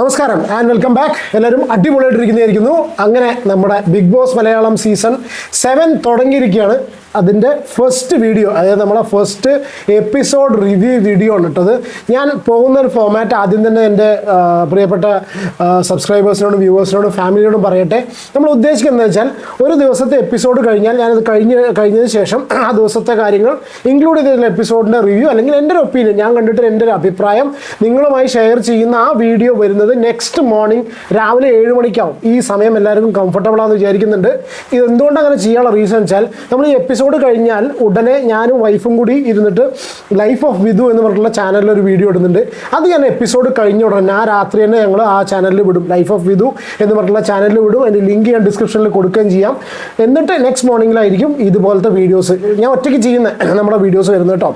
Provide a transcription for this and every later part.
നമസ്കാരം and welcome back എല്ലാവരും അടിപൊളിയായിട്ടിരിക്കുന്നതായിരിക്കുന്നു. അങ്ങനെ നമ്മുടെ big boss Malayalam season seven തുടങ്ങിയിരിക്കുകയാണ്. അതിന്റെ ഫസ്റ്റ് വീഡിയോ അതായത് നമ്മളെ ഫസ്റ്റ് എപ്പിസോഡ് റിവ്യൂ വീഡിയോ ആണ് ഇട്ടത് ഞാൻ പോകുന്ന ഒരു ഫോമാറ്റ് ആദ്യം തന്നെ എന്റെ പ്രിയപ്പെട്ട സബ്സ്ക്രൈബേഴ്സിനോടും വ്യൂവേഴ്സിനോടും ഫാമിലിയോടും പറയട്ടെ. നമ്മൾ ഉദ്ദേശിക്കുന്നത് വെച്ചാൽ ഒരു ദിവസത്തെ എപ്പിസോഡ് കഴിഞ്ഞാൽ ഞാനത് കഴിഞ്ഞ് കഴിഞ്ഞതിന് ശേഷം ആ ദിവസത്തെ കാര്യങ്ങൾ ഇൻക്ലൂഡ് ചെയ്തിട്ടുള്ള എപ്പിസോഡിന്റെ റിവ്യൂ അല്ലെങ്കിൽ എന്റെ ഒരു ഒപ്പീനിയൻ ഞാൻ കണ്ടിട്ട് എന്റെ ഒരു അഭിപ്രായം നിങ്ങളുമായി ഷെയർ ചെയ്യുന്ന ആ വീഡിയോ വരുന്നത് നെക്സ്റ്റ് മോർണിംഗ് രാവിലെ ഏഴ് മണിക്കാവും. ഈ സമയം എല്ലാവർക്കും കംഫർട്ടബിൾ ആണെന്ന് വിചാരിക്കുന്നുണ്ട്. ഇത് എന്തുകൊണ്ട് അങ്ങനെ ചെയ്യാനുള്ള റീസൺ വെച്ചാൽ നമ്മൾ ഈ എപ്പിസോഡ് കഴിഞ്ഞാൽ ഉടനെ ഞാനും വൈഫും കൂടി ഇരുന്നിട്ട് ലൈഫ് ഓഫ് വിധു എന്ന് പറഞ്ഞിട്ടുള്ള ചാനലിൽ ഒരു വീഡിയോ ഇടുന്നുണ്ട്. അത് ഞാൻ എപ്പിസോഡ് കഴിഞ്ഞ ഉടനെ ആ രാത്രി തന്നെ ഞങ്ങൾ ആ ചാനലിൽ വിടും. ലൈഫ് ഓഫ് വിധു എന്ന് പറഞ്ഞിട്ടുള്ള ചാനലിൽ വിടും. അതിന്റെ ലിങ്ക് ഞാൻ ഡിസ്ക്രിപ്ഷനിൽ കൊടുക്കുകയും ചെയ്യാം. എന്നിട്ട് നെക്സ്റ്റ് മോർണിംഗിലായിരിക്കും ഇതുപോലത്തെ വീഡിയോസ് ഞാൻ ഒറ്റയ്ക്ക് ചെയ്യുന്ന നമ്മുടെ വീഡിയോസ് വരുന്നത് കേട്ടോ.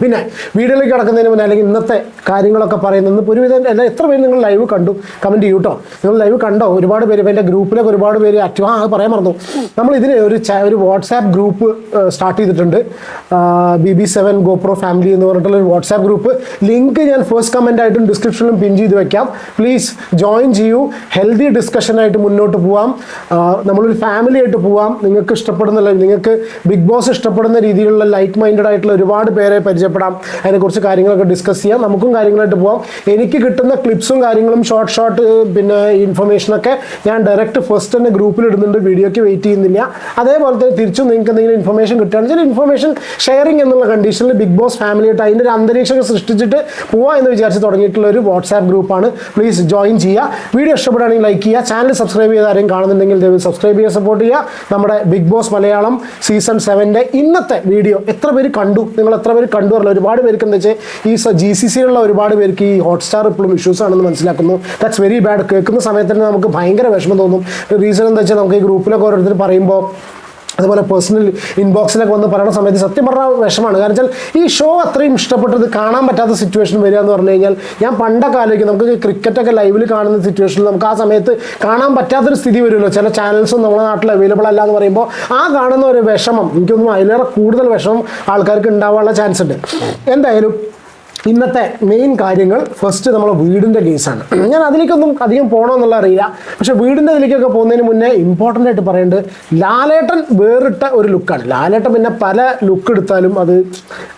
പിന്നെ വീഡിയോയിലേക്ക് കിടക്കുന്നതിന് മുന്നേ അല്ലെങ്കിൽ ഇന്നത്തെ കാര്യങ്ങളൊക്കെ പറയുന്നത് ഒരുവിധം എല്ലാം എത്ര പേര് നിങ്ങൾ ലൈവ് കണ്ടു? കമന്റ് ചെയ്യൂട്ടോ. നിങ്ങൾ ലൈവ് കണ്ടോ? ഒരുപാട് പേര് എന്റെ ഗ്രൂപ്പിലൊക്കെ ഒരുപാട് പേര് ആക്റ്റീവ് ആ പറയാൻ മറന്നു. നമ്മൾ ഇതിന് ഒരു ഒരു വാട്സാപ്പ് ഗ്രൂപ്പ് സ്റ്റാർട്ട് ചെയ്തിട്ടുണ്ട്. B B seven GoPro family എന്ന് പറഞ്ഞിട്ടുള്ള ഒരു വാട്സാപ്പ് ഗ്രൂപ്പ് ലിങ്ക് ഞാൻ ഫസ്റ്റ് കമന്റ് ആയിട്ടും ഡിസ്ക്രിപ്ഷനിലും പിൻ ചെയ്ത് വെക്കാം. പ്ലീസ് ജോയിൻ ചെയ്യൂ. ഹെൽത്തി ഡിസ്കഷനായിട്ട് മുന്നോട്ട് പോവാം. നമ്മളൊരു ഫാമിലി ആയിട്ട് പോവാം. നിങ്ങൾക്ക് ഇഷ്ടപ്പെടുന്ന നിങ്ങൾക്ക് ബിഗ് ബോസ് ഇഷ്ടപ്പെടുന്ന രീതിയിലുള്ള ലൈറ്റ് മൈൻഡഡ് ആയിട്ടുള്ള ഒരുപാട് പേരെ പരിചയപ്പെടാം. അതിനെക്കുറിച്ച് കാര്യങ്ങളൊക്കെ ഡിസ്കസ് ചെയ്യാം. നമുക്കും കാര്യങ്ങളായിട്ട് പോവാം. എനിക്ക് കിട്ടുന്ന ക്ലിപ്സും കാര്യങ്ങളും ഷോർട്ട് ഷോർട്ട് പിന്നെ ഇൻഫർമേഷനൊക്കെ ഞാൻ ഡയറക്റ്റ് ഫസ്റ്റ് തന്നെ ഗ്രൂപ്പിൽ ഇടുന്നുണ്ട്. വീഡിയോയ്ക്ക് വെയിറ്റ് ചെയ്യുന്നില്ല. അതേപോലെ തന്നെ തിരിച്ചും നിങ്ങൾക്ക് എന്തെങ്കിലും ഇൻഫർമേഷൻ കിട്ടുകയാണെങ്കിൽ ഇൻഫർമേഷൻ ഷെയറിംഗ് എന്നുള്ള കണ്ടീഷനിൽ ബിഗ് ബോസ് ഫാമിലിയായിട്ട് അതിന്റെ ഒരു അന്തരീക്ഷം സൃഷ്ടിച്ചിട്ട് പോവാം എന്ന് വിചാരിച്ച് തുടങ്ങിയിട്ടുള്ള ഒരു വാട്സാപ്പ് ഗ്രൂപ്പാണ് പ്ലീസ് ജോയിൻ ചെയ്യുക. വീഡിയോ ഇഷ്ടപ്പെടുകയാണെങ്കിൽ ലൈക്ക് ചെയ്യുക. ചാനൽ സബ്സ്ക്രൈബ് ചെയ്ത് ആരെയും കാണുന്നുണ്ടെങ്കിൽ ദയവ് സബ്സ്ക്രൈബ് ചെയ്യുക സപ്പോർട്ട് ചെയ്യുക. നമ്മുടെ ബിഗ് ബോസ് മലയാളം സീസൺ സെവന്റെ ഇന്നത്തെ വീഡിയോ എത്ര പേര് കണ്ടു? നിങ്ങൾ എത്ര പേര് കണ്ടു അറിയില്ല ഒരുപാട് പേർക്ക് എന്താ വെച്ചാൽ ഈ ജി സി സിയിലുള്ള ഒരുപാട് പേർക്ക് ഈ ഹോട്ട്സ്റ്റാർ ഇപ്പോഴും ഇഷ്യൂസ് ആണെന്ന് മനസ്സിലാക്കുന്നു. ദാറ്റ്സ് വെരി ബാഡ് കേൾക്കുന്ന സമയത്ത് തന്നെ നമുക്ക് ഭയങ്കര വിഷമം തോന്നും. റീസൺ എന്താ വെച്ചാൽ നമുക്ക് ഈ ഗ്രൂപ്പിലൊക്കെ ഓരോരുത്തർ പറയുമ്പോൾ അതുപോലെ പേഴ്സണൽ ഇൻബോക്സിലൊക്കെ വന്ന് പറയുന്ന സമയത്ത് സത്യം പറഞ്ഞാൽ വിഷമാണ്. കാരണം വെച്ചാൽ ഈ ഷോ അത്രയും ഇഷ്ടപ്പെട്ടത് കാണാൻ പറ്റാത്ത സിറ്റുവേഷൻ വരിക എന്ന് പറഞ്ഞു കഴിഞ്ഞാൽ ഞാൻ പണ്ടൊക്കെ ആലോചിക്കും നമുക്ക് ക്രിക്കറ്റൊക്കെ ലൈവിൽ കാണുന്ന സിറ്റുവേഷനിൽ നമുക്ക് ആ സമയത്ത് കാണാൻ പറ്റാത്തൊരു സ്ഥിതി വരുമല്ലോ. ചില ചാനൽസും നമ്മുടെ നാട്ടിൽ അവൈലബിൾ അല്ല എന്ന് പറയുമ്പോൾ ആ കാണുന്ന ഒരു വിഷമം എനിക്കൊന്നും അതിലേറെ കൂടുതൽ വിഷമം ആൾക്കാർക്ക് ഉണ്ടാവാനുള്ള ചാൻസ് ഉണ്ട്. എന്തായാലും ഇന്നത്തെ മെയിൻ കാര്യങ്ങൾ ഫസ്റ്റ് നമ്മളെ വീടിന്റെ കേസാണ് ഞാൻ അതിലേക്കൊന്നും അധികം പോകണമെന്നുള്ള അറിയില്ല. പക്ഷെ വീടിന്റെ ഇതിലേക്കൊക്കെ പോകുന്നതിന് മുന്നേ ഇമ്പോർട്ടന്റ് ആയിട്ട് പറയേണ്ടത് ലാലേട്ടൻ വേറിട്ട ഒരു ലുക്കാണ് ലാലേട്ടൻ പിന്നെ പല ലുക്ക് എടുത്താലും അത്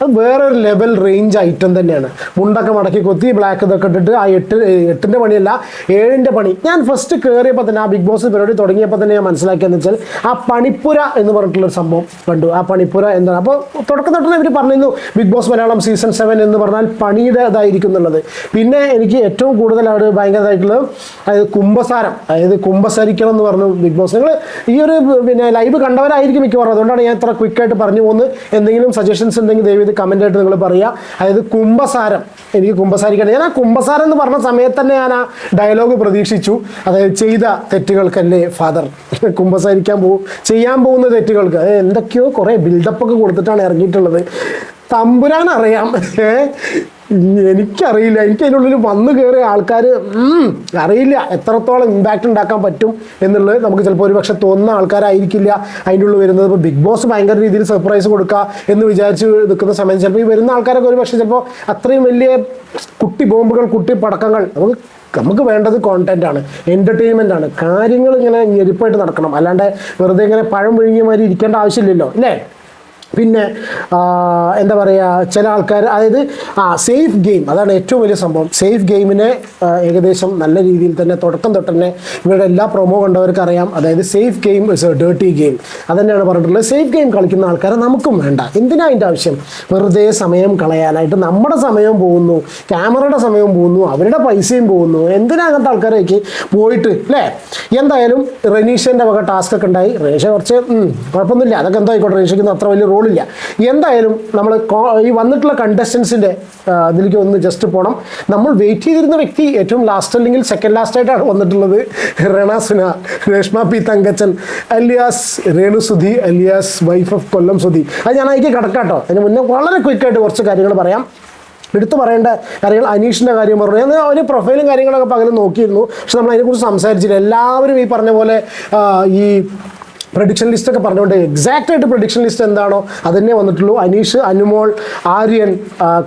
അത് ഒരു ലെവൽ റേഞ്ച് ഐറ്റം തന്നെയാണ്. മുണ്ടൊക്കെ മടക്കി കൊത്തി ബ്ലാക്ക് ഇതൊക്കെ ഇട്ടിട്ട് ആ എട്ട് എട്ടിന്റെ പണിയല്ല ഏഴിന്റെ പണി. ഞാൻ ഫസ്റ്റ് കയറിയപ്പോൾ തന്നെ ആ ബിഗ് ബോസ് പരിപാടി തുടങ്ങിയപ്പോൾ തന്നെ ഞാൻ മനസ്സിലാക്കിയെന്ന് വെച്ചാൽ ആ പണിപ്പുര എന്ന് പറഞ്ഞിട്ടുള്ളൊരു സംഭവം കണ്ടു. ആ പണിപ്പുര എന്താണ്? അപ്പോൾ തുടക്കം തൊട്ട് ഇവർ പറഞ്ഞിരുന്നു big boss Malayalam season seven എന്ന് പറഞ്ഞാൽ പണിയുടെ ഇതായിരിക്കും എന്നുള്ളത് പിന്നെ എനിക്ക് ഏറ്റവും അവിടെ ഭയങ്കരമായിട്ടുള്ളത് അതായത് കുംഭസാരം. അതായത് കുംഭസരിക്കണം എന്ന് പറഞ്ഞു ബിഗ് ബോസ്. നിങ്ങൾ ഈ ഒരു പിന്നെ ലൈവ് കണ്ടവരായിരിക്കും മിക്കവാറും. അതുകൊണ്ടാണ് ഞാൻ ഇത്ര ക്വിക്കായിട്ട് പറഞ്ഞു പോകുന്നത്. എന്തെങ്കിലും സജഷൻസ് ഉണ്ടെങ്കിൽ ദയവ് ഇത് കമന്റ് ആയിട്ട് നിങ്ങൾ പറയുക. അതായത് കുംഭസാരം. എനിക്ക് കുംഭസാരിക്കണം. ഞാൻ ആ കുംഭസാരം എന്ന് പറഞ്ഞ സമയത്ത് തന്നെ ഞാൻ ആ ഡയലോഗ് പ്രതീക്ഷിച്ചു. അതായത് ചെയ്ത തെറ്റുകൾക്കല്ലേ ഫാദർ കുംഭസാരിക്കാൻ പോകും. ചെയ്യാൻ പോകുന്ന തെറ്റുകൾക്ക്. എന്തൊക്കെയോ കുറേ ബിൽഡപ്പൊക്കെ കൊടുത്തിട്ടാണ് ഇറങ്ങിയിട്ടുള്ളത്. തമ്പുരാൻ അറിയാം എനിക്കറിയില്ല. എനിക്ക് അതിനുള്ളിൽ വന്നു കയറിയ ആൾക്കാർ അറിയില്ല. എത്രത്തോളം ഇമ്പാക്റ്റ് ഉണ്ടാക്കാൻ പറ്റും എന്നുള്ളത് നമുക്ക് ചിലപ്പോൾ ഒരു പക്ഷെ തോന്നുന്ന ആൾക്കാരായിരിക്കില്ല. അതിന്റെ ഉള്ളിൽ വരുന്നത് ഇപ്പോൾ ബിഗ് ബോസ് ഭയങ്കര രീതിയിൽ സർപ്രൈസ് കൊടുക്കുക എന്ന് വിചാരിച്ച് നിൽക്കുന്ന സമയം ചിലപ്പോൾ ഈ വരുന്ന ആൾക്കാരൊക്കെ ഒരു പക്ഷേ ചിലപ്പോൾ അത്രയും വലിയ കുട്ടി ബോംബുകൾ കുട്ടി പടക്കങ്ങൾ നമുക്ക് നമുക്ക് വേണ്ടത് കോണ്ടന്റ് ആണ് എന്റർടൈൻമെന്റ് ആണ്. കാര്യങ്ങൾ ഇങ്ങനെ ഞെരിപ്പായിട്ട് നടക്കണം. അല്ലാണ്ട് വെറുതെ ഇങ്ങനെ പഴം വിഴുങ്ങിയ മാതിരി ഇരിക്കേണ്ട ആവശ്യമില്ലല്ലോ അല്ലേ? പിന്നെ എന്താ പറയുക ചില ആൾക്കാർ അതായത് ആ സേഫ് ഗെയിം അതാണ് ഏറ്റവും വലിയ സംഭവം. സേഫ് ഗെയിമിനെ ഏകദേശം നല്ല രീതിയിൽ തന്നെ തുടക്കം തൊട്ട് തന്നെ ഇവരുടെ എല്ലാ പ്രൊമോ കണ്ടവർക്ക് അറിയാം. അതായത് safe game is a dirty game അതന്നെയാണ് പറഞ്ഞിട്ടുള്ളത്. സേഫ് ഗെയിം കളിക്കുന്ന ആൾക്കാരെ നമുക്കും വേണ്ട. എന്തിനാ അതിന്റെ ആവശ്യം? വെറുതെ സമയം കളയാനായിട്ട് നമ്മുടെ സമയം പോകുന്നു ക്യാമറയുടെ സമയം പോകുന്നു അവരുടെ പൈസയും പോകുന്നു. എന്തിനാ അങ്ങനത്തെ ആൾക്കാരേക്ക് പോയിട്ട് അല്ലേ? എന്തായാലും റനീഷന്റെ വക ടാസ്ക് ഒക്കെ ഉണ്ടായി. റനീഷ കുറച്ച് കുഴപ്പമൊന്നുമില്ല. അതൊക്കെ എന്തോ ആയിക്കോട്ടെ റനീഷയ്ക്ക് അത്ര വലിയ റോളില്ല എന്തായാലും നമ്മൾ ഈ വന്നിട്ടുള്ള കണ്ടസ്റ്റൻസിന്റെ ഇതിലേക്ക് ഒന്ന് ജസ്റ്റ് പോകണം നമ്മൾ വെയിറ്റ് ചെയ്തിരുന്ന വ്യക്തി ഏറ്റവും ലാസ്റ്റ് അല്ലെങ്കിൽ സെക്കൻഡ് ലാസ്റ്റ് ആയിട്ടാണ് വന്നിട്ടുള്ളത്. റണ സുന Reshma P Thankachan alias Renu Sudhi alias wife of Kollam Sudhi. അത് ഞാൻ അതിലേക്ക് കിടക്കാട്ടോ. അതിന് മുന്നേ വളരെ ക്വിക്കായിട്ട് കുറച്ച് കാര്യങ്ങൾ പറയാം. എടുത്തു പറയേണ്ട കാര്യങ്ങൾ അനീഷിന്റെ കാര്യം പറഞ്ഞു. ഞാൻ അവർ പ്രൊഫൈലും കാര്യങ്ങളൊക്കെ പകരം നോക്കിയിരുന്നു. പക്ഷെ നമ്മൾ അതിനെക്കുറിച്ച് സംസാരിച്ചില്ല. എല്ലാവരും ഈ പറഞ്ഞ പോലെ ഈ പ്രഡിക്ഷൻ ലിസ്റ്റ് ഒക്കെ പറഞ്ഞുകൊണ്ട് എക്സാക്റ്റ് ആയിട്ട് പ്രഡിക്ഷൻ ലിസ്റ്റ് എന്താണോ അതന്നെ വന്നിട്ടുള്ളൂ. അനീഷ് അനുമോൾ ആര്യൻ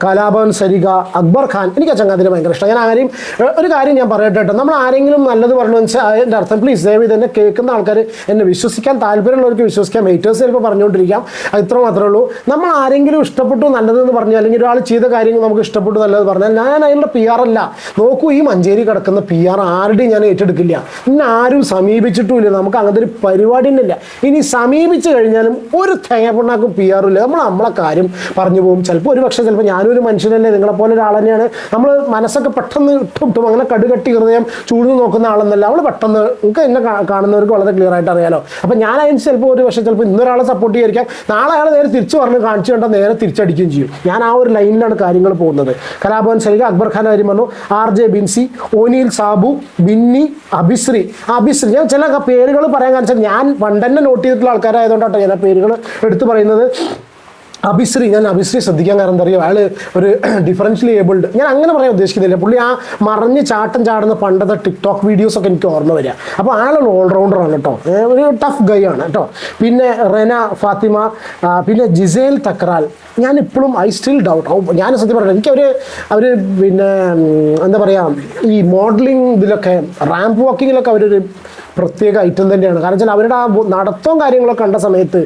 കലാഭവൻ സരിക അക്ബർ ഖാൻ. എനിക്ക് ആ ഭയങ്കര ഇഷ്ടം. ഞാൻ ആരെയും ഒരു കാര്യം ഞാൻ പറയട്ടെ കേട്ടോ. നമ്മൾ ആരെങ്കിലും നല്ലത് പറഞ്ഞു വെച്ചാൽ അതിന്റെ അർത്ഥം പ്ലീസ് ദയവ് ഇതെന്നെ കേൾക്കുന്ന ആൾക്കാർ എന്നെ വിശ്വസിക്കാൻ താല്പര്യമുള്ളവർക്ക് വിശ്വസിക്കാം. ഹേറ്റേഴ്സ് ചിലപ്പോൾ പറഞ്ഞുകൊണ്ടിരിക്കാം. ഇത്ര മാത്രമേ ഉള്ളൂ. നമ്മൾ ആരെങ്കിലും ഇഷ്ടപ്പെട്ടു നല്ലതെന്ന് പറഞ്ഞു അല്ലെങ്കിൽ ഒരാൾ ചെയ്ത കാര്യങ്ങൾ നമുക്ക് ഇഷ്ടപ്പെട്ടു നല്ലത് പറഞ്ഞാൽ ഞാൻ അതിനുള്ള പി ആർ അല്ല. നോക്കൂ ഈ മഞ്ചേരി കിടക്കുന്ന പി ആർ ആരുടെയും ഞാൻ ഏറ്റെടുക്കില്ല. ഇന്ന് ആരും സമീപിച്ചിട്ടുമില്ല. നമുക്ക് അങ്ങനത്തെ ഒരു പരിപാടി തന്നെ ഇല്ല. ഇനി സമീപിച്ചു കഴിഞ്ഞാലും ഒരു തേങ്ങപ്പിണ്ണാക്കും പി ആറില്ല നമ്മൾ നമ്മളെ കാര്യം പറഞ്ഞു പോകും. ചിലപ്പോൾ ഒരു പക്ഷേ ചിലപ്പോൾ ഞാനൊരു മനുഷ്യനല്ലേ നിങ്ങളെ പോലെ ഒരാൾ തന്നെയാണ്. നമ്മൾ മനസ്സൊക്കെ പെട്ടെന്ന് ഇട്ടും ഇട്ടും അങ്ങനെ കടുകട്ടി ഹൃദയം ചൂഴ്ന്നു നോക്കുന്ന ആളെന്നല്ല. നമ്മൾ പെട്ടെന്ന് നിങ്ങൾക്ക് എന്നെ കാണുന്നവർക്ക് വളരെ ക്ലിയർ ആയിട്ട് അറിയാലോ. അപ്പം ഞാൻ അതിന് ചിലപ്പോൾ ഒരു പക്ഷേ ചിലപ്പോൾ ഇന്നൊരാളെ സപ്പോർട്ട് ചെയ്യായിരിക്കാം നാളെ അയാൾ നേരെ തിരിച്ചു പറഞ്ഞ് കാണിച്ചു കണ്ടാൽ നേരെ തിരിച്ചടിക്കുകയും ചെയ്യും. ഞാൻ ആ ഒരു ലൈനിലാണ് കാര്യങ്ങൾ പോകുന്നത്. കലാഭവൻ സൈക അക്ബർ ഖാൻ കാര്യം പറഞ്ഞു. R J Binsy Onil Sabu Binny Abhishree. Abhishree. ഞാൻ ചില പേരുകൾ പറയാൻ കാരണം ഞാൻ പണ്ട് തന്നെ നോട്ട് ചെയ്തിട്ടുള്ള ആൾക്കാരായതുകൊണ്ടാണ് ഞാൻ ആ പേരുകൾ എടുത്തു പറയുന്നത്. അഭിശ്രീ ഞാൻ അഭിശ്രീ ശ്രദ്ധിക്കാൻ കാരണം എന്താ അറിയോ? അയാൾ ഒരു ഡിഫറൻഷ്യലി ഏബിൾഡ് ഞാൻ അങ്ങനെ പറയാൻ ഉദ്ദേശിക്കുന്നില്ല. പുള്ളി ആ മറിഞ്ഞ് ചാട്ടം ചാടുന്ന പണ്ടത്തെ ടിക്ടോക്ക് വീഡിയോസ് ഒക്കെ എനിക്ക് ഓർമ്മ വരിക. അപ്പോൾ ആളൊരു ഓൾറൗണ്ടറാണ് കേട്ടോ. ഒരു ടഫ് ഗൈ ആണ് കേട്ടോ. പിന്നെ റെന ഫാത്തിമ പിന്നെ ജിസേൽ തക്രാൽ. ഞാൻ ഇപ്പോഴും ഐ സ്റ്റിൽ ഡൗട്ട് ഞാൻ സത്യം പറഞ്ഞു എനിക്ക് അവർ അവർ പിന്നെ എന്താ പറയുക ഈ മോഡലിംഗ് ഇതിലൊക്കെ റാമ്പ് വാക്കിങ്ങിലൊക്കെ അവരൊരു പ്രത്യേക ഐറ്റം തന്നെയാണ്. കാരണം വെച്ചാൽ അവരുടെ ആ നടത്തവും കാര്യങ്ങളൊക്കെ കണ്ട സമയത്ത്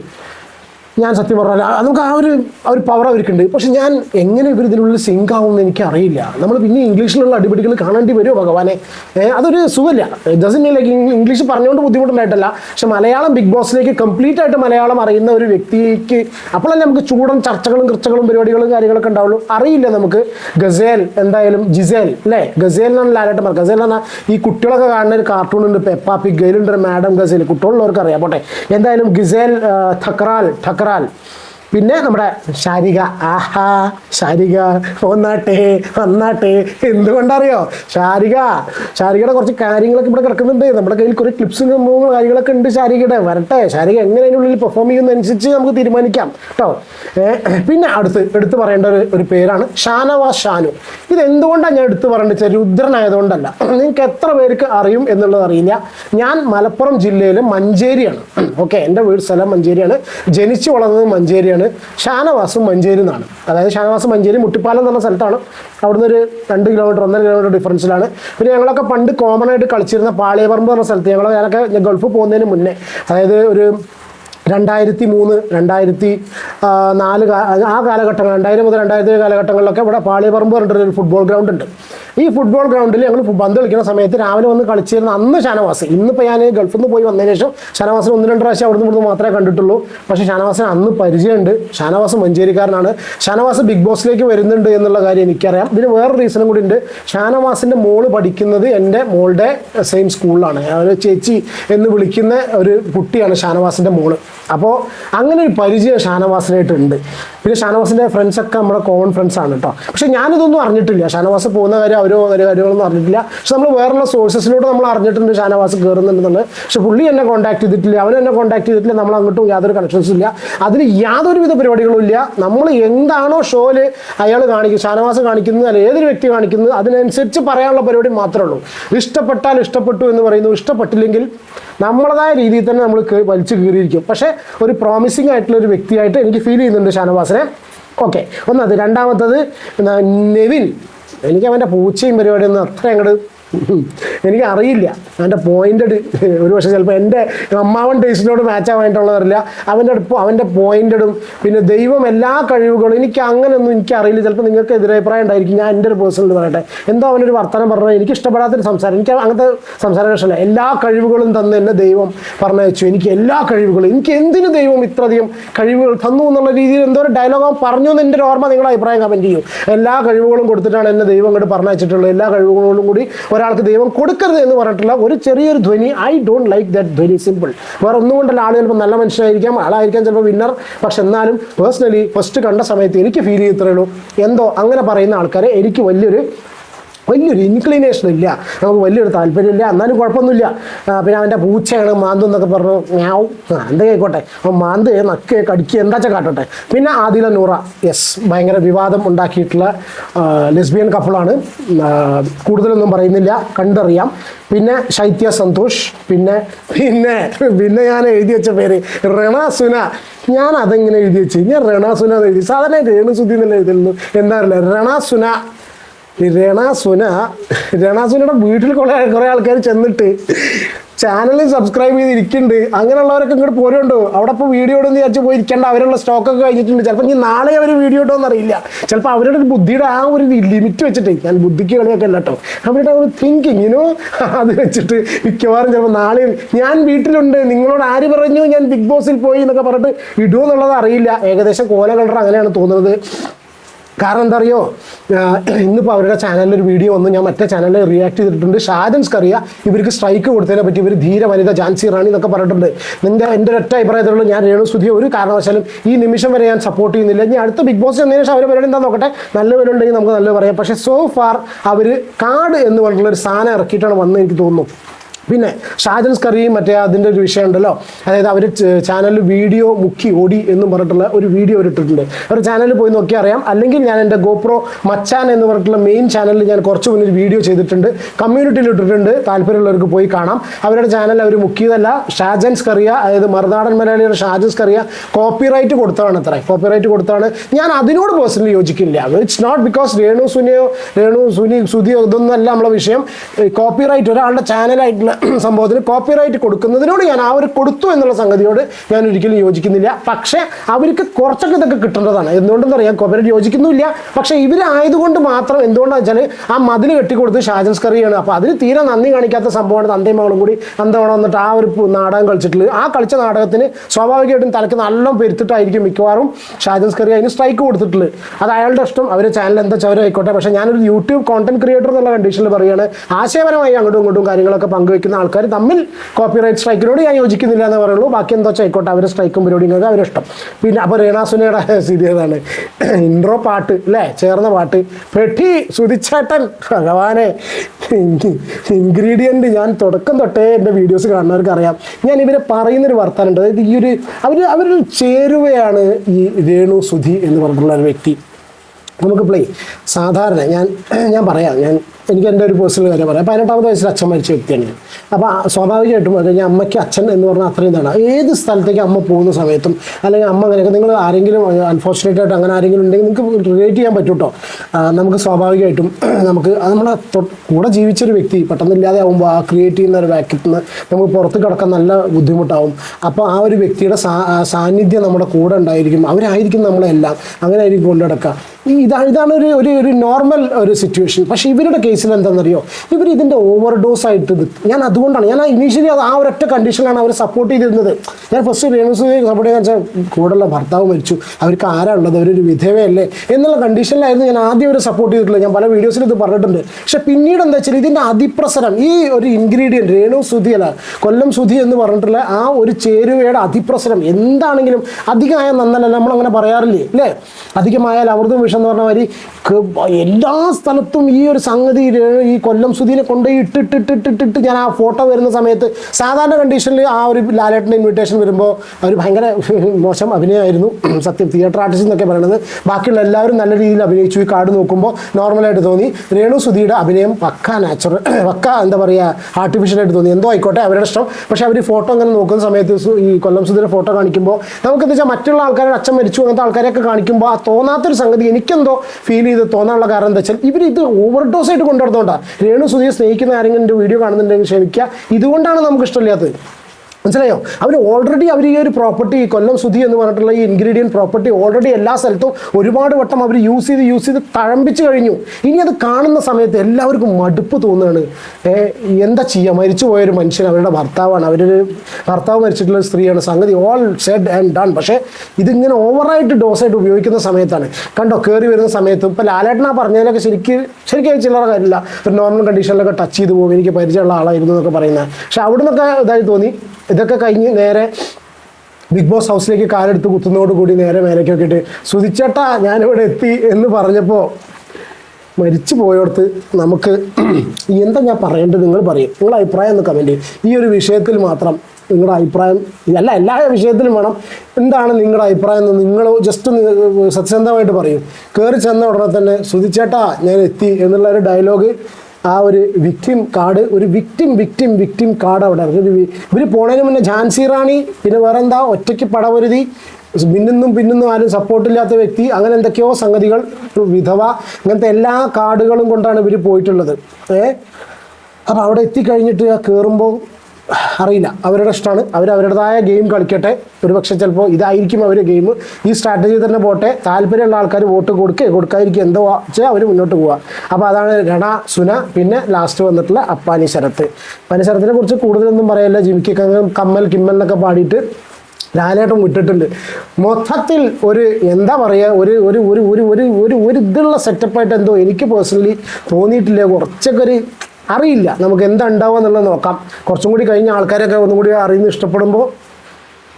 ഞാൻ സത്യം പറഞ്ഞാൽ നമുക്ക് ആ ഒരു ആ ഒരു പവർ അവർക്കുണ്ട്. പക്ഷെ ഞാൻ എങ്ങനെ ഇവർ ഇതിനുള്ളിൽ സിങ്ക് ആവുമെന്ന് എനിക്ക് അറിയില്ല. നമ്മൾ പിന്നെ ഇംഗ്ലീഷിലുള്ള അടിപിടികൾ കാണേണ്ടി വരുമോ ഭഗവാനെ? അതൊരു സുഖമില്ല. ജസ്റ്റ് ലൈക്ക് ഇംഗ്ലീഷ് പറഞ്ഞുകൊണ്ട് ബുദ്ധിമുട്ടുണ്ടായിട്ടല്ല. പക്ഷെ മലയാളം ബിഗ് ബോസിലേക്ക് കംപ്ലീറ്റ് ആയിട്ട് മലയാളം അറിയുന്ന ഒരു വ്യക്തിക്ക് അപ്പോഴല്ലേ നമുക്ക് ചൂടൻ ചർച്ചകളും കൃച്ചകളും പരിപാടികളും കാര്യങ്ങളൊക്കെ ഉണ്ടാവുള്ളൂ? അറിയില്ല നമുക്ക്. ഗസേൽ എന്തായാലും ജിസേൽ അല്ലേ? ഗസേൽ എന്നാണ് ലാലേട്ടൻ പറഞ്ഞത്. ഗസേൽ എന്ന് പറഞ്ഞാൽ ഈ കുട്ടികളൊക്കെ കാണുന്ന ഒരു കാർട്ടൂൺ ഉണ്ട്. പെപ്പാ പിഗ് ഗൈലുണ്ട് മാഡം ഗസേൽ. കുട്ടികളുള്ളവർക്ക് അറിയാം. പോട്ടെ. എന്തായാലും ഗിസേൽ ആ, ഠക്രാൽ ഠക്രാൽ പിന്നെ നമ്മുടെ ശാരിക ആഹാ ശാരിക ഒന്നാട്ടെ വന്നാട്ടെ എന്തുകൊണ്ടറിയോ? ശാരിക ശാരികയുടെ കുറച്ച് കാര്യങ്ങളൊക്കെ ഇവിടെ കിടക്കുന്നുണ്ട്. നമ്മുടെ കയ്യിൽ കുറേ ക്ലിപ്സും സംഭവങ്ങളും കാര്യങ്ങളൊക്കെ ഉണ്ട് ശാരികയുടെ. വരട്ടെ ശാരിക എങ്ങനെ അതിനുള്ളിൽ പെർഫോം ചെയ്യുന്നതനുസരിച്ച് നമുക്ക് തീരുമാനിക്കാം കേട്ടോ? പിന്നെ അടുത്ത് എടുത്തു പറയേണ്ട ഒരു ഒരു പേരാണ് ഷാനവാസ് ഷാനു. ഇത് എന്തുകൊണ്ടാണ് ഞാൻ എടുത്തു പറയേണ്ടത്? വെച്ചാൽ രുദ്രനായതുകൊണ്ടല്ല. നിങ്ങൾക്ക് എത്ര പേർക്ക് അറിയും എന്നുള്ളത് അറിയില്ല. ഞാൻ മലപ്പുറം ജില്ലയിലെ മഞ്ചേരിയാണ്. ഓക്കെ എന്റെ വീട് സ്ഥലം മഞ്ചേരിയാണ്. ജനിച്ചു വളർന്നത് മഞ്ചേരിയാണ്. ഷാനവാസും മഞ്ചേരി എന്നാണ് അതായത് ഷാനവാസ് മഞ്ചേരി മുട്ടിപ്പാലം എന്ന് പറഞ്ഞ സ്ഥലത്താണ്. അവിടുന്ന് ഒരു രണ്ട് കിലോമീറ്റർ ഒന്നര കിലോമീറ്റർ ഡിഫറൻസിലാണ് പിന്നെ ഞങ്ങളൊക്കെ പണ്ട് കോമൺ ആയിട്ട് കളിച്ചിരുന്ന പാളിയപറമ്പ് എന്ന സ്ഥലത്ത് ഞങ്ങൾ ഞാനൊക്കെ ഗൾഫ് പോകുന്നതിന് മുന്നേ അതായത് ഒരു രണ്ടായിരത്തി മൂന്ന് രണ്ടായിരത്തി നാല് ആ കാലഘട്ടങ്ങൾ രണ്ടായിരം മുതൽ രണ്ടായിരത്തി കാലഘട്ടങ്ങളിലൊക്കെ ഇവിടെ പാളിയപറമ്പ് പറഞ്ഞിട്ടൊരു ഫുട്ബോൾ ഗ്രൗണ്ട് ഉണ്ട്. ഈ ഫുട്ബോൾ ഗ്രൗണ്ടിൽ ഞങ്ങൾ പന്ത് കളിക്കുന്ന സമയത്ത് രാവിലെ വന്ന് കളിച്ചിരുന്ന അന്ന് ഷാനവാസ് ഇന്നിപ്പോൾ ഞാൻ ഗൾഫിൽ നിന്ന് പോയി വന്നതിന് ശേഷം ഷാനവാസിന് ഒന്ന് രണ്ട് പ്രാവശ്യം അവിടുന്ന് ഇവിടുന്ന് മാത്രമേ കണ്ടിട്ടുള്ളൂ. പക്ഷേ ഷാനവാസിന് അന്ന് പരിചയമുണ്ട്. ഷാനവാസ് മഞ്ചേരിക്കാരനാണ്. ഷാനവാസ് ബിഗ് ബോസിലേക്ക് വരുന്നുണ്ട് എന്നുള്ള കാര്യം എനിക്കറിയാം. ഇതിന് വേറെ റീസണും കൂടി ഉണ്ട് ഷാനവാസിന്റെ മോൾ പഠിക്കുന്നത് എന്റെ മോളുടെ സെയിം സ്കൂളിലാണ് ചേച്ചി എന്ന് വിളിക്കുന്ന ഒരു കുട്ടിയാണ് ഷാനവാസിന്റെ മോൾ. അപ്പോൾ അങ്ങനെ ഒരു പരിചയം ഷാനവാസിനായിട്ടുണ്ട്. പിന്നെ ഷാനവാസിന്റെ ഫ്രണ്ട്സൊക്കെ നമ്മുടെ കോമൺ ഫ്രണ്ട്സ് ആണ് കേട്ടോ പക്ഷേ ഞാനിതൊന്നും അറിഞ്ഞിട്ടില്ല. ഷാനവാസ് പോകുന്ന കാര്യം അവരോ അവരെ കാര്യങ്ങളൊന്നും അറിഞ്ഞിട്ടില്ല. പക്ഷെ നമ്മൾ വേറെയുള്ള സോഴ്സസിലൂടെ നമ്മൾ അറിഞ്ഞിട്ടുണ്ട് ഷാനവാസ് കയറുന്നുണ്ടെന്നുള്ളത് പക്ഷെ പുള്ളി എന്നെ കോൺടാക്ട് ചെയ്തിട്ടില്ല. അവൻ എന്നെ കോൺടാക്ട് ചെയ്തിട്ടില്ല. നമ്മൾ അങ്ങോട്ടും യാതൊരു കണക്ഷൻസും ഇല്ല. അതിന് യാതൊരുവിധ പരിപാടികളും ഇല്ല. നമ്മൾ എന്താണോ ഷോയിൽ അയാൾ കാണിക്കും. ഷാനവാസ് കാണിക്കുന്നത് അല്ലെങ്കിൽ ഏതൊരു വ്യക്തി കാണിക്കുന്നത് അതിനനുസരിച്ച് പറയാനുള്ള പരിപാടി മാത്രമേ ഉള്ളൂ. ഇഷ്ടപ്പെട്ടാൽ ഇഷ്ടപ്പെട്ടു എന്ന് പറയുന്നു. ഇഷ്ടപ്പെട്ടില്ലെങ്കിൽ നമ്മളതായ രീതിയിൽ തന്നെ നമ്മൾ വലിച്ചു കീറിയിരിക്കും. പക്ഷേ ഒരു പ്രോമിസിംഗ് ആയിട്ടുള്ള ഒരു വ്യക്തിയായിട്ട് എനിക്ക് ഫീൽ ചെയ്യുന്നുണ്ട് ഷാനവാസിനെ. ഓക്കെ ഒന്നത് രണ്ടാമത്തത് നെവിൻ. എനിക്ക് അവന്റെ പൂച്ചയും പരിപാടിയൊന്നും അത്ര അങ്ങോട്ട് എനിക്ക് അറിയില്ല അവന്റെ പോയിന്റഡ് ഒരു പക്ഷേ ചിലപ്പോൾ എന്റെ അമ്മാവൻ ടേസ്റ്റിനോട് മാച്ച് ആവാനായിട്ടുള്ളതറില്ല അവന്റെ അവന്റെ പോയിന്റഡും പിന്നെ ദൈവം എല്ലാ കഴിവുകളും എനിക്ക് അങ്ങനെയൊന്നും എനിക്ക് അറിയില്ല ചിലപ്പോൾ നിങ്ങൾക്ക് എതിരഭിപ്രായം ഉണ്ടായിരിക്കും. ഞാൻ എന്റെ ഒരു പേഴ്സണൽ പറയട്ടെ. എന്തോ അവനൊരു വർത്തമാനം പറഞ്ഞു എനിക്ക് ഇഷ്ടപ്പെടാത്തൊരു സംസാരം. എനിക്ക് അങ്ങനത്തെ സംസാരം ഇഷ്ടമല്ല. എല്ലാ കഴിവുകളും തന്ന് എന്നെ ദൈവം പറഞ്ഞയച്ചു. എനിക്ക് എല്ലാ കഴിവുകളും എനിക്ക് എന്തിനു ദൈവം ഇത്രയധികം കഴിവുകൾ തന്നു എന്നുള്ള രീതിയിൽ എന്തോ ഒരു ഡയലോഗ് പറഞ്ഞു എന്ന് എന്റെ ഒരു ഓർമ്മ നിങ്ങളുടെ അഭിപ്രായം കമന്റ് ചെയ്യും. എല്ലാ കഴിവുകളും കൊടുത്തിട്ടാണ് എന്നെ ദൈവം അങ്ങോട്ട് പറഞ്ഞയച്ചിട്ടുള്ളത്. എല്ലാ കഴിവുകളോടും കൂടി ഒരാൾക്ക് ദൈവം കൊടുക്കരുത് എന്ന് പറഞ്ഞിട്ടുള്ള ഒരു ചെറിയൊരു Dhwani. I don't like that Dhwani simple വേറെ ഒന്നും കൊണ്ടല്ല ആൾ ചിലപ്പോൾ നല്ല മനുഷ്യനായിരിക്കാം ആളായിരിക്കാം ചിലപ്പോൾ വിന്നർ പക്ഷെ എന്നാലും പേഴ്സണലി ഫസ്റ്റ് കണ്ട സമയത്ത് എനിക്ക് ഫീൽ ചെയ്യത്രേ ഉള്ളൂ. എന്തോ അങ്ങനെ പറയുന്ന ആൾക്കാരെ എനിക്ക് വലിയൊരു വലിയൊരു ഇൻക്ലിനേഷൻ ഇല്ല. നമുക്ക് വലിയൊരു താല്പര്യമില്ല. എന്നാലും കുഴപ്പമൊന്നുമില്ല. പിന്നെ അവന്റെ പൂച്ചയാണ് മാന്തു എന്നൊക്കെ പറഞ്ഞു ഞാവും എന്തൊക്കെ ആയിക്കോട്ടെ അവൻ മാന്ത് നക്കെ കടിക്കുക എന്താ വെച്ചാൽ കാട്ടട്ടെ. പിന്നെ ആദില നൂറ. യെസ് ഭയങ്കര വിവാദം ഉണ്ടാക്കിയിട്ടുള്ള ലെസ്ബിയൻ കപ്പിളാണ് കൂടുതലൊന്നും പറയുന്നില്ല. കണ്ടറിയാം. പിന്നെ ശൈത്യ സന്തോഷ് പിന്നെ പിന്നെ പിന്നെ ഞാൻ എഴുതി വെച്ച പേര് റണാസുന ഞാൻ അതെങ്ങനെ എഴുതി വെച്ച് ഞാൻ റണാസുന എന്ന് എഴുതി. സാധാരണ രേണു സുധി എന്നല്ല എഴുതുന്നു എന്താ അറിയില്ല. റണാസുന സുന. ഈ രണാസുന രണാസുനയുടെ വീട്ടിൽ കുറേ കുറേ ആൾക്കാർ ചെന്നിട്ട് ചാനൽ സബ്സ്ക്രൈബ് ചെയ്തിരിക്കുന്നുണ്ട് അങ്ങനെയുള്ളവരൊക്കെ ഇങ്ങോട്ട് പോരുണ്ടോ? അവിടെ ഇപ്പോൾ വീഡിയോ ഇടുന്ന വിചാരിച്ച് പോയി ഇരിക്കേണ്ട അവരുള്ള സ്റ്റോക്കൊക്കെ കഴിഞ്ഞിട്ടുണ്ട്. ചിലപ്പോൾ ഇനി നാളെ അവർ വീഡിയോ ഇടുമെന്ന് അറിയില്ല. ചിലപ്പോൾ അവരുടെ ഒരു ബുദ്ധിയുടെ ആ ഒരു ലിമിറ്റ് വെച്ചിട്ട് ഞാൻ ബുദ്ധിക്ക് കളിയൊക്കെ അല്ല അവരുടെ ഒരു തിങ്കിങ് ഇനോ അത് വെച്ചിട്ട് മിക്കവാറും ചിലപ്പോൾ നാളെ ഞാൻ വീട്ടിലുണ്ട്. നിങ്ങളോട് ആര് പറഞ്ഞു? ഞാൻ ബിഗ് ബോസിൽ പോയി എന്നൊക്കെ പറഞ്ഞിട്ട് എന്നുള്ളത് അറിയില്ല. ഏകദേശം കോല അങ്ങനെയാണ് തോന്നുന്നത്. കാരണം എന്താ അറിയോ ഇന്നിപ്പോൾ അവരുടെ ചാനലിൽ ഒരു വീഡിയോ വന്നു. ഞാൻ മറ്റേ ചാനലിൽ റിയാക്ട് ചെയ്തിട്ടുണ്ട്. ഷാജൻസ് കറിയ ഇവർക്ക് സ്ട്രൈക്ക് കൊടുത്തതിനെ പറ്റി ഇവർ ധീര വനിത ജാൻസി റാണി എന്നൊക്കെ പറഞ്ഞിട്ടുണ്ട്. നിന്റെ എന്റെ ഒറ്റ അഭിപ്രായത്തിലുള്ള ഞാൻ രേണു സുധിയ ഒരു കാരണവശാലും ഈ നിമിഷം വരെ ഞാൻ സപ്പോർട്ട് ചെയ്യുന്നില്ല. ഇനി അടുത്ത ബിഗ് ബോസ് എന്നതിന് ശേഷം അവർ പരിപാടി എന്താ നോക്കട്ടെ? നല്ല വരുന്നുണ്ടെങ്കിൽ നമുക്ക് നല്ല പറയാം. പക്ഷേ സോ ഫാർ അവർ കാർഡ് എന്ന് പറഞ്ഞിട്ടുള്ള ഒരു സാധനം ഇറക്കിയിട്ടാണ് വന്നത് എനിക്ക് തോന്നുന്നു. പിന്നെ ഷാജൻസ് കറിയും മറ്റേ അതിന്റെ ഒരു വിഷയം ഉണ്ടല്ലോ. അതായത് അവർ ചാനലിൽ വീഡിയോ മുക്കി ഓടി എന്നും പറഞ്ഞിട്ടുള്ള ഒരു വീഡിയോ ഇട്ടിട്ടുണ്ട്. അവർ ചാനലിൽ പോയി നോക്കി അറിയാം. അല്ലെങ്കിൽ ഞാൻ എന്റെ ഗോപ്രോ മച്ചാൻ എന്ന് പറഞ്ഞിട്ടുള്ള മെയിൻ ചാനലിൽ ഞാൻ കുറച്ച് മുന്നിൽ വീഡിയോ ചെയ്തിട്ടുണ്ട്. കമ്മ്യൂണിറ്റിയിൽ ഇട്ടിട്ടുണ്ട്. താല്പര്യമുള്ളവർക്ക് പോയി കാണാം. അവരുടെ ചാനൽ അവർ മുക്കിയതല്ല. ഷാജൻസ് കറിയ അതായത് മറുനാടൻ മലയാളിയുടെ ഷാജൻസ് കറിയ കോപ്പിറൈറ്റ് കൊടുത്തതാണ് അത്ര. കോപ്പിറൈറ്റ് കൊടുത്താണ്. ഞാൻ അതിനോട് പേഴ്സണലി യോജിക്കില്ല ഇറ്റ്സ് നോട്ട് ബിക്കോസ് രേണു സുനിയോ രേണു സുനി സുധിയോ ഇതൊന്നും അല്ല നമ്മളെ വിഷയം. കോപ്പിറൈറ്റ് ഒരാളുടെ ചാനലായിട്ടുള്ള സംഭവത്തിന് കോപ്പിറൈറ്റ് കൊടുക്കുന്നതിനോട് ഞാൻ അവർ കൊടുത്തു എന്നുള്ള സംഗതിയോട് ഞാൻ ഒരിക്കലും യോജിക്കുന്നില്ല. പക്ഷേ അവർക്ക് കുറച്ചൊക്കെ ഇതൊക്കെ കിട്ടേണ്ടതാണ്. എന്തുകൊണ്ടെന്ന് അറിയാം കോപ്പിറൈറ്റ് യോജിക്കുന്നില്ല പക്ഷേ ഇവരായതുകൊണ്ട് മാത്രം എന്തുകൊണ്ടാണ് വെച്ചാൽ ആ മതിൽ കെട്ടിക്കൊടുത്ത് ഷാജൻസ് കറിയാണ്. അപ്പോൾ അതിന് തീരെ നന്ദി കാണിക്കാത്ത സംഭവമാണ് തന്തയും മകളും കൂടി അന്തവണ വന്നിട്ട് ആ ഒരു നാടകം കളിച്ചിട്ടുള്ളത്. ആ കളിച്ച നാടകത്തിന് സ്വാഭാവികമായിട്ടും തലക്ക് നല്ല പെരുത്തിട്ടായിരിക്കും മിക്കവാറും ഷാജൻസ് കറി അതിന് സ്ട്രൈക്ക് കൊടുത്തിട്ടുള്ളത്. അത് അയാളുടെ ഇഷ്ടം. അവരെ ചാനൽ എന്താ ചവരായിക്കോട്ടെ പക്ഷേ ഞാനൊരു യൂട്യൂബ് കോണ്ടന്റ് ക്രിയേറ്റർ എന്നുള്ള കണ്ടീഷനിൽ പറയുകയാണ്. ആശയപരമായി അങ്ങോട്ടും ഇങ്ങോട്ടും കാര്യങ്ങളൊക്കെ പങ്കുവെക്കുന്ന ആൾക്കാർ തമ്മിൽ കോപ്പിറൈറ്റ് സ്ട്രൈക്കിനോട് ഞാൻ യോജിക്കുന്നില്ല എന്ന് പറയുള്ളൂ. ബാക്കി എന്താ ആയിക്കോട്ടെ അവരെ സ്ട്രൈക്കും പരിപാടിയൊക്കെ അവരിഷ്ടം പിന്നെ അപ്പോൾ രേണാസുനയുടെ സ്ഥിതി ഏതാണ്? ഇൻട്രോ പാട്ട് അല്ലേ ചേർന്ന പാട്ട്. പെട്ടി സുതിച്ചേട്ടൻ ഭഗവാനെ. ഇൻഗ്രീഡിയന്റ് ഞാൻ തുടക്കം തൊട്ടേ എന്റെ വീഡിയോസ് കാണുന്നവർക്ക് അറിയാം ഞാൻ ഇവരെ പറയുന്നൊരു വർത്താനുണ്ട്. അതായത് ഈ ഒരു അവർ അവരൊരു ചേരുവയാണ് ഈ രേണു സുധി എന്ന് പറഞ്ഞിട്ടുള്ള ഒരു വ്യക്തി. നമുക്ക് പ്ലേ സാധാരണ ഞാൻ ഞാൻ പറയാം. ഞാൻ എനിക്ക് എന്റെ ഒരു പേഴ്സണൽ കാര്യം പറയാം. പതിനെട്ടാമത്തെ വയസ്സിൽ അച്ഛൻ മരിച്ച വ്യക്തിയാണ് അപ്പോൾ സ്വാഭാവികമായിട്ടും അത് അമ്മയ്ക്ക് അച്ഛൻ എന്ന് പറഞ്ഞാൽ അത്രയും ഇതാണ്. ഏത് സ്ഥലത്തേക്ക് അമ്മ പോകുന്ന സമയത്തും അല്ലെങ്കിൽ അമ്മ അങ്ങനെയൊക്കെ നിങ്ങൾ ആരെങ്കിലും അൺഫോർച്ചുനേറ്റ് ആയിട്ട് അങ്ങനെ ആരെങ്കിലും ഉണ്ടെങ്കിൽ നിങ്ങൾക്ക് റിലേറ്റ് ചെയ്യാൻ പറ്റൂട്ടോ നമുക്ക് സ്വാഭാവികമായിട്ടും നമുക്ക് നമ്മളെ കൂടെ ജീവിച്ചൊരു വ്യക്തി പെട്ടെന്ന് ഇല്ലാതെ ആകുമ്പോൾ ആ ക്രിയേറ്റ് ചെയ്യുന്ന ഒരു വാക്യത്തിൽ നിന്ന് നമുക്ക് പുറത്ത് കിടക്കാൻ നല്ല ബുദ്ധിമുട്ടാവും. അപ്പോൾ ആ ഒരു വ്യക്തിയുടെ സാന്നിധ്യം നമ്മുടെ കൂടെ ഉണ്ടായിരിക്കും. അവരായിരിക്കും നമ്മളെല്ലാം. അങ്ങനെ ആയിരിക്കും കൊണ്ടു കിടക്കുക ഇതാണ് ഇതാണ് ഒരു ഒരു നോർമൽ ഒരു സിറ്റുവേഷൻ പക്ഷേ ഇവരുടെ കേസിൽ എന്താണെന്നറിയോ? ഇവർ ഇതിന്റെ ഓവർ ഡോസ് ആയിട്ട് ഞാൻ അതുകൊണ്ടാണ്. ഞാൻ ഇനീഷ്യലി അത് ആ ഒരൊറ്റ കണ്ടീഷനിലാണ് അവർ സപ്പോർട്ട് ചെയ്തിരുന്നത്. ഞാൻ ഫസ്റ്റ് രേണുസ് സപ്പോർട്ട് ചെയ്യാൻ വെച്ചാൽ കൂടെയുള്ള ഭർത്താവ് മരിച്ചു. അവർക്ക് ആരാ ഉള്ളത്? അവരൊരു വിധവയല്ലേ? എന്നുള്ള കണ്ടീഷനിലായിരുന്നു ഞാൻ ആദ്യം ഒരു സപ്പോർട്ട് ചെയ്തിട്ടുള്ളത്. ഞാൻ പല വീഡിയോസിൽ ഇത് പറഞ്ഞിട്ടുണ്ട്. പക്ഷെ പിന്നീട് എന്താ വെച്ചാൽ ഇതിന്റെ അതിപ്രസരം ഈ ഒരു ഇൻഗ്രീഡിയന്റ് രേണു സുധി അല്ല കൊല്ലം സുധി എന്ന് പറഞ്ഞിട്ടുള്ള ആ ഒരു ചേരുവയുടെ അതിപ്രസരം എന്താണെങ്കിലും അധികമായ നന്നല്ല നമ്മളങ്ങനെ പറയാറില്ലേ? അല്ലേ? അധികമായാൽ അമൃതം വിഷം എന്ന് പറഞ്ഞ മാതിരി എല്ലാ സ്ഥലത്തും ഈ ഒരു സംഗതി ഈ കൊല്ലം സുധീനെ കൊണ്ടുപോയി ഇട്ടിട്ടിട്ടിട്ടിട്ട് ഞാൻ ആ ഫോട്ടോ വരുന്ന സമയത്ത് സാധാരണ കണ്ടീഷനിൽ ആ ഒരു ലാലേട്ടന്റെ ഇൻവിറ്റേഷൻ വരുമ്പോൾ അവർ ഭയങ്കര മോശം അഭിനയമായിരുന്നു. സത്യം തിയേറ്റർ ആർട്ടിസ്റ്റ് എന്നൊക്കെ പറയുന്നത് ബാക്കിയുള്ള എല്ലാവരും നല്ല രീതിയിൽ അഭിനയിച്ചു. ഈ കാർഡ് നോക്കുമ്പോൾ നോർമലായിട്ട് തോന്നി. രേണു സുധിയുടെ അഭിനയം പക്ക നാച്ചുറൽ പക്ക എന്താ പറയുക ആർട്ടിഫിഷ്യലായിട്ട് തോന്നി. എന്തോ ആയിക്കോട്ടെ അവരുടെ ഇഷ്ടം. പക്ഷേ അവർ ഫോട്ടോ അങ്ങനെ നോക്കുന്ന സമയത്ത് ഈ കൊല്ലം സുധിയുടെ ഫോട്ടോ കാണിക്കുമ്പോൾ നമുക്കെന്ന് വെച്ചാൽ മറ്റുള്ള ആൾക്കാരുടെ അച്ഛൻ മരിച്ചു അങ്ങനത്തെ ആൾക്കാരെയൊക്കെ കാണിക്കുമ്പോൾ ആ തോന്നാത്തൊരു സംഗതി എനിക്കെന്തോ ഫീൽ ചെയ്ത് തോന്നാനുള്ള കാരണം എന്താ വെച്ചാൽ ഇവർ ഇത് ഓവർ ഡോസ് ആയിട്ട് കൊണ്ടുവരുന്നതുകൊണ്ടാണ് രേണു സുധിയെ സ്നേഹിക്കുന്ന ആരെങ്കിലും എന്റെ വീഡിയോ കാണുന്നുണ്ടെങ്കിൽ ക്ഷമിക്കുക. ഇതുകൊണ്ടാണ് നമുക്ക് ഇഷ്ടമില്ലാത്തത്. മനസ്സിലായോ? അവർ ഓൾറെഡി അവർ ഈ ഒരു പ്രോപ്പർട്ടി കൊല്ലം സുധി എന്ന് പറഞ്ഞിട്ടുള്ള ഈ ഇൻഗ്രീഡിയൻ പ്രോപ്പർട്ടി ഓൾറെഡി എല്ലാ സ്ഥലത്തും ഒരുപാട് വട്ടം അവർ യൂസ് ചെയ്ത് യൂസ് ചെയ്ത് തഴമ്പിച്ച് കഴിഞ്ഞു. ഇനി അത് കാണുന്ന സമയത്ത് എല്ലാവർക്കും മടുപ്പ് തോന്നുകയാണ്. എന്താ ചെയ്യുക മരിച്ചു പോയൊരു മനുഷ്യൻ അവരുടെ ഭർത്താവാണ്. അവരൊരു ഭർത്താവ് മരിച്ചിട്ടുള്ള സ്ത്രീയാണ്. സംഗതി ഓൾ സെഡ് ആൻഡ് ഡൺ പക്ഷേ ഇതിങ്ങനെ ഓവറായിട്ട് ഡോസായിട്ട് ഉപയോഗിക്കുന്ന സമയത്താണ്. കണ്ടോ? കയറി വരുന്ന സമയത്ത് ഇപ്പോൾ ലാലേട്ടനാ പറഞ്ഞതിലൊക്കെ ശരിക്ക് ശരിക്കും ചില്ലറ കാര്യമില്ല. ഒരു നോർമൽ കണ്ടീഷനിലൊക്കെ ടച്ച് ചെയ്ത് പോകും. എനിക്ക് പരിചയമുള്ള ആളായിരുന്നു എന്നൊക്കെ പറയുന്നത്. പക്ഷേ അവിടെ നിന്നൊക്കെ ഇതായി തോന്നി. ഇതൊക്കെ കഴിഞ്ഞ് നേരെ ബിഗ് ബോസ് ഹൗസിലേക്ക് കാലെടുത്ത് കുത്തുന്നതോടുകൂടി നേരെ മേലേക്കൊക്കെ ഇട്ട് സുതിച്ചേട്ടാ ഞാനിവിടെ എത്തി എന്ന് പറഞ്ഞപ്പോൾ മരിച്ചു പോയോടത്ത് നമുക്ക് എന്താ ഞാൻ പറയേണ്ടത് നിങ്ങൾ പറയും. നിങ്ങളുടെ അഭിപ്രായം ഒന്ന് കമന്റ് ചെയ്യും. ഈ ഒരു വിഷയത്തിൽ മാത്രം നിങ്ങളുടെ അഭിപ്രായം അല്ല എല്ലാ വിഷയത്തിലും വേണം. എന്താണ് നിങ്ങളുടെ അഭിപ്രായം എന്ന് നിങ്ങൾ ജസ്റ്റ് സത്യസന്ധമായിട്ട് പറയും. കയറി ചെന്ന ഉടനെ തന്നെ സുതിച്ചേട്ടാ ഞാൻ എത്തി എന്നുള്ള ഒരു ഡയലോഗ് ആ ഒരു വിക്ടിം കാർഡ് ഒരു വിക്ടിം വിക്ടിം വിക്ടിം കാർഡ് അവിടെ ഇവർ പോണതിന് മുന്നേ ഝാൻസി റാണി പിന്നെ വേറെ എന്താ ഒറ്റയ്ക്ക് പടവരുതി. പിന്നുന്നും പിന്നുന്നും ആരും സപ്പോർട്ടില്ലാത്ത വ്യക്തി. അങ്ങനെ എന്തൊക്കെയോ സംഗതികൾ വിധവ അങ്ങനത്തെ എല്ലാ കാർഡുകളും കൊണ്ടാണ് ഇവർ പോയിട്ടുള്ളത്. ഏ? അപ്പോൾ അവിടെ എത്തിക്കഴിഞ്ഞിട്ട് ആ കയറുമ്പോൾ അറിയില്ല. അവരുടെ ഇഷ്ടമാണ്. അവർ അവരുടേതായ ഗെയിം കളിക്കട്ടെ. ഒരുപക്ഷെ ചിലപ്പോൾ ഇതായിരിക്കും അവർ ഗെയിം ഈ സ്ട്രാറ്റജി തന്നെ പോട്ടെ. താല്പര്യമുള്ള ആൾക്കാർ വോട്ട് കൊടുക്കുക കൊടുക്കാതിരിക്കുക എന്തോ വെച്ചാൽ അവർ മുന്നോട്ട് പോവുക അപ്പോൾ അതാണ് രണ സുന പിന്നെ ലാസ്റ്റ് വന്നിട്ടുള്ള അപ്പാനി ശരത്ത് അപ്പാനി ശരത്തിനെ കുറിച്ച് കൂടുതലൊന്നും പറയല്ല. ജിമിക്ക് കമ്മൽ കിമ്മൽ എന്നൊക്കെ പാടിയിട്ട് ലാലേട്ടം വിട്ടിട്ടുണ്ട്. മൊത്തത്തിൽ ഒരു എന്താ പറയുക ഒരു ഒരു ഒരു ഒരു ഒരു ഒരു ഒരു ഇതുള്ള സെറ്റപ്പായിട്ട് എന്തോ എനിക്ക് പേഴ്സണലി തോന്നിയിട്ടില്ല. കുറച്ചൊക്കെ ഒരു അറിയില്ല. നമുക്ക് എന്താ ഉണ്ടാവുക എന്നുള്ളത് നോക്കാം. കുറച്ചും കൂടി കഴിഞ്ഞ ആൾക്കാരൊക്കെ ഒന്നും കൂടി അറിയുന്ന ഇഷ്ടപ്പെടുമ്പോൾ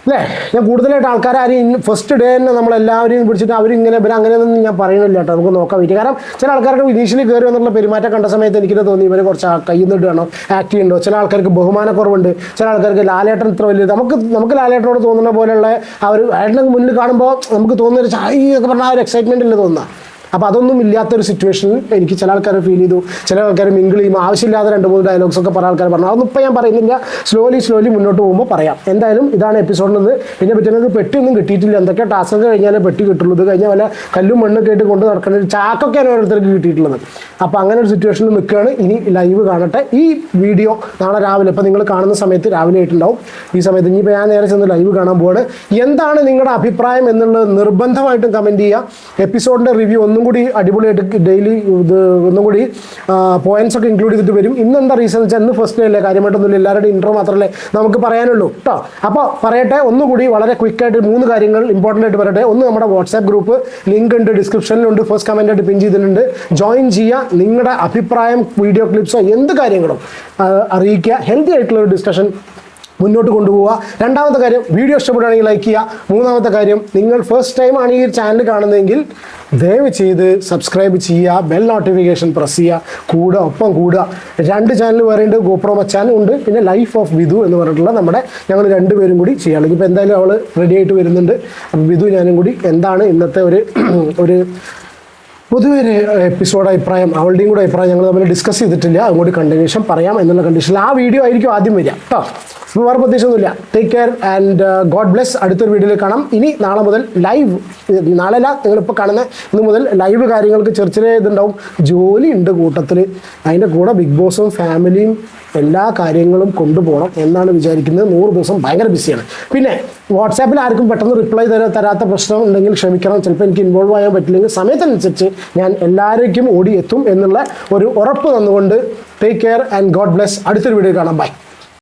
അല്ലേ? ഞാൻ കൂടുതലായിട്ട് ആൾക്കാരെ ആൾക്കാരും ഫസ്റ്റ് ഡേ തന്നെ നമ്മളെല്ലാവരെയും പിടിച്ചിട്ട് അവരിങ്ങനെ ഇവർ അങ്ങനെയൊന്നും ഞാൻ പറയണില്ല കേട്ടോ. നമുക്ക് നോക്കാൻ പറ്റും കാരണം ചില ആൾക്കാർക്ക് ഇനീഷ്യലി കയറി വന്നുള്ള പെരുമാറ്റം കണ്ട സമയത്ത് എനിക്ക് തോന്നി ഇവരെ കുറച്ച് കയ്യിൽ നിന്നിട്ടാണോ ആക്ട് ചെയ്യുന്നുണ്ടോ. ചില ആൾക്കാർക്ക് ബഹുമാനക്കുറവുണ്ട്. ചില ആൾക്കാർക്ക് ലാലേട്ടൻ ഇത്ര വലിയ നമുക്ക് നമുക്ക് ലാലേട്ടനോട് തോന്നുന്ന പോലെയുള്ള ആ ഒരു അയാളുടെ മുന്നിൽ കാണുമ്പോൾ നമുക്ക് തോന്നുന്ന ഒരു ചായ എന്നൊക്കെ പറഞ്ഞാൽ ആ ഒരു എക്സൈറ്റ്മെന്റിൽ തോന്നുക അപ്പോൾ അതൊന്നും ഇല്ലാത്തൊരു സിറ്റുവേഷനിൽ എനിക്ക് ചില ആൾക്കാരെ ഫീൽ ചെയ്തു. ചില ആൾക്കാർ മിങ്കിൾ ചെയ്യും ആവശ്യമില്ലാതെ രണ്ട് മൂന്ന് ഡയലോഗ്സ് ഒക്കെ പല ആൾക്കാർ പറഞ്ഞു. അതൊന്നും ഞാൻ പറയുന്നില്ല. സ്ലോലി സ്ലോലി മുന്നോട്ട് പോകുമ്പോൾ പറയാം. എന്തായാലും ഇതാണ് എപ്പിസോഡിൽ നിന്ന് പിന്നെ പറ്റുന്നത് പെട്ടിയൊന്നും കിട്ടിയിട്ടില്ല. എന്തൊക്കെ ടാസ്ക് കഴിഞ്ഞാലേ പെട്ടി കിട്ടുള്ളൂ. ഇത് കഴിഞ്ഞാൽ വല്ല കല്ലും മണ്ണൊക്കെ ആയിട്ട് കൊണ്ട് നടക്കുന്ന ഒരു ചാക്കൊക്കെയാണ് ഓരോരുത്തർക്ക് കിട്ടിയിട്ടുള്ളത്. അപ്പോൾ അങ്ങനെ ഒരു സിറ്റുവേഷനിൽ നിൽക്കുകയാണ്. ഇനി ലൈവ് കാണട്ടെ. ഈ വീഡിയോ നാളെ രാവിലെ ഇപ്പോൾ നിങ്ങൾ കാണുന്ന സമയത്ത് രാവിലെ ആയിട്ടുണ്ടാവും. ഈ സമയത്ത് ഇനിയിപ്പോൾ ഞാൻ നേരെ ചെന്ന് ലൈവ് കാണാൻ പോവാണ്. എന്താണ് നിങ്ങളുടെ അഭിപ്രായം എന്നുള്ളത് നിർബന്ധമായിട്ടും കമന്റ് ചെയ്യുക. എപ്പിസോഡിന്റെ റിവ്യൂ ഒന്നും കൂടി അടിപൊളിയായിട്ട് ഡെയിലി ഇത് ഒന്നും കൂടി പോയിന്റ്സ് ഒക്കെ ഇൻക്ലൂഡ് ചെയ്തിട്ട് വരും. ഇന്ന് എന്താ റീസൺ വെച്ചാൽ ഇന്ന് ഫസ്റ്റ് ഡേ അല്ലേ? കാര്യമായിട്ടൊന്നുമില്ല. എല്ലാവരുടെയും ഇൻട്രോ മാത്രമല്ലേ നമുക്ക് പറയാനുള്ളൂ. കേട്ടോ അപ്പോൾ പറയട്ടെ ഒന്നുകൂടി വളരെ ക്വിക്കായിട്ട് മൂന്ന് കാര്യങ്ങൾ ഇമ്പോർട്ടന്റ് ആയിട്ട് പറയട്ടെ. ഒന്ന് നമ്മുടെ വാട്സാപ്പ് ഗ്രൂപ്പ് ലിങ്ക് ഉണ്ട് ഡിസ്ക്രിപ്ഷനിലുണ്ട് ഫസ്റ്റ് കമന്റ് ആയിട്ട് പിൻ ചെയ്തിട്ടുണ്ട്. ജോയിൻ ചെയ്യുക നിങ്ങളുടെ അഭിപ്രായം വീഡിയോ ക്ലിപ്സോ എന്ത് കാര്യങ്ങളും അറിയിക്കുക. ഹെൽത്തി ആയിട്ടുള്ള ഒരു ഡിസ്കഷൻ മുന്നോട്ട് കൊണ്ടുപോവുക. രണ്ടാമത്തെ കാര്യം വീഡിയോ ഇഷ്ടപ്പെടുകയാണെങ്കിൽ ലൈക്ക് ചെയ്യുക. മൂന്നാമത്തെ കാര്യം നിങ്ങൾ ഫസ്റ്റ് ടൈം ആണ് ഈ ചാനൽ കാണുന്നതെങ്കിൽ ദയവ് ചെയ്ത് സബ്സ്ക്രൈബ് ചെയ്യുക ബെൽ നോട്ടിഫിക്കേഷൻ പ്രസ് ചെയ്യുക കൂടുക ഒപ്പം കൂടുക. രണ്ട് ചാനൽ പറയുന്നുണ്ട് ഗോപ്രോ മച്ചാനും ഉണ്ട് പിന്നെ ലൈഫ് ഓഫ് വിധു എന്ന് പറഞ്ഞിട്ടുള്ള നമ്മുടെ ഞങ്ങൾ രണ്ടുപേരും കൂടി ചെയ്യുകയാണ് ഇപ്പോൾ എന്തായാലും അവൾ റെഡി ആയിട്ട് വരുന്നുണ്ട്. അപ്പോൾ വിധു ഞാനും കൂടി എന്താണ് ഇന്നത്തെ ഒരു ഒരു പൊതുവെ ഒരു എപ്പിസോഡ് അഭിപ്രായം അവളുടെയും കൂടെ അഭിപ്രായം ഞങ്ങൾ തമ്മിൽ ഡിസ്കസ് ചെയ്തിട്ടില്ല. അതുകൊണ്ട് കണ്ടിന്യൂഷൻ പറയാം എന്നുള്ള കണ്ടീഷനിൽ ആ വീഡിയോ ആയിരിക്കും ആദ്യം വരിക. കേട്ടോ വേറെ പ്രത്യേകിച്ചൊന്നുമില്ല take care and God bless അടുത്തൊരു വീഡിയോയിൽ കാണാം. ഇനി നാളെ മുതൽ ലൈവ് നാളെയല്ല നിങ്ങളിപ്പോൾ കാണുന്ന ഇന്ന് മുതൽ ലൈവ് കാര്യങ്ങൾക്ക് ചെറിയ ചെറിയ ഇതുണ്ടാവും. ജോലി ഉണ്ട് കൂട്ടത്തിൽ അതിന്റെ കൂടെ ബിഗ് ബോസും ഫാമിലിയും എല്ലാ കാര്യങ്ങളും കൊണ്ടുപോകണം എന്നാണ് വിചാരിക്കുന്നത്. നൂറ് ദിവസം ഭയങ്കര ബിസിയാണ് പിന്നെ വാട്സാപ്പിൽ ആർക്കും പെട്ടെന്ന് റിപ്ലൈ തരാ തരാത്ത പ്രശ്നം ഉണ്ടെങ്കിൽ ക്ഷമിക്കണം. ചിലപ്പോൾ എനിക്ക് ഇൻവോൾവ് ആകാൻ പറ്റില്ലെങ്കിൽ സമയത്തിനനുസരിച്ച് ഞാൻ എല്ലാവരേക്കും ഓടി എത്തും എന്നുള്ള ഒരു ഉറപ്പ് തന്നുകൊണ്ട് take care and God bless അടുത്തൊരു വീഡിയോ കാണാം. ബൈ